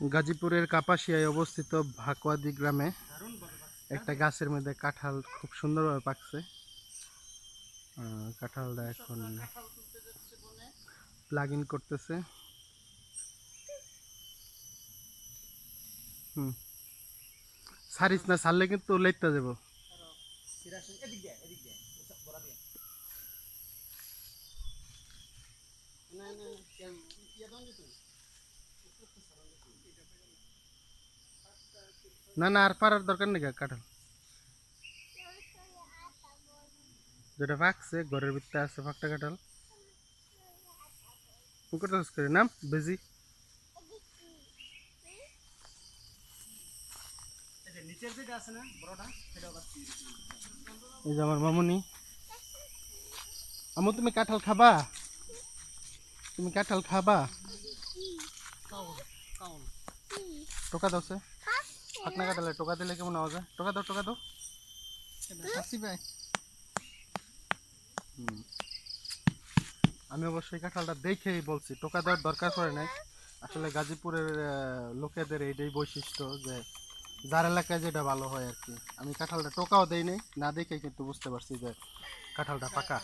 গাজীপুরের কাপাসিয়ায় অবস্থিত ভাকুয়াদি গ্রামে একটা গাছের মধ্যে কাঁঠাল খুব সুন্দরভাবে পাকছে। কাঁঠালটা এখন প্লাগ ইন করতেছে। হুম। সারিস না, সারলে কিন্তু লেটতে যাব না না আর পারার দরকার নেই কাঁঠাল। যেটা পাকছে ঘরের ভিতরে আছে ফাঁকটা কাঁঠাল। পুকুর চাষ করে নাম? বেজি। এই যে আমার মামুনি। আমু তুমি কাঁঠাল খাবা? তুমি কাঁঠাল খাবা? টোকা দাও কাঁঠালে টোকা দিলে কেমন টোকা টোকা আমি অবশ্যই কাঁঠালটা দেখেই বলছি, টোকা দেওয়ার দরকার পড়ে নাই। আসলে গাজীপুরের লোকেদের এইটাই বৈশিষ্ট্য যে, যার এলাকায় যেটা ভালো হয় আর কি। আমি কাঁঠালটা টোকাও দেই নাই, না দেখে কিন্তু বুঝতে পারছি যে কাঁঠালটা পাকা।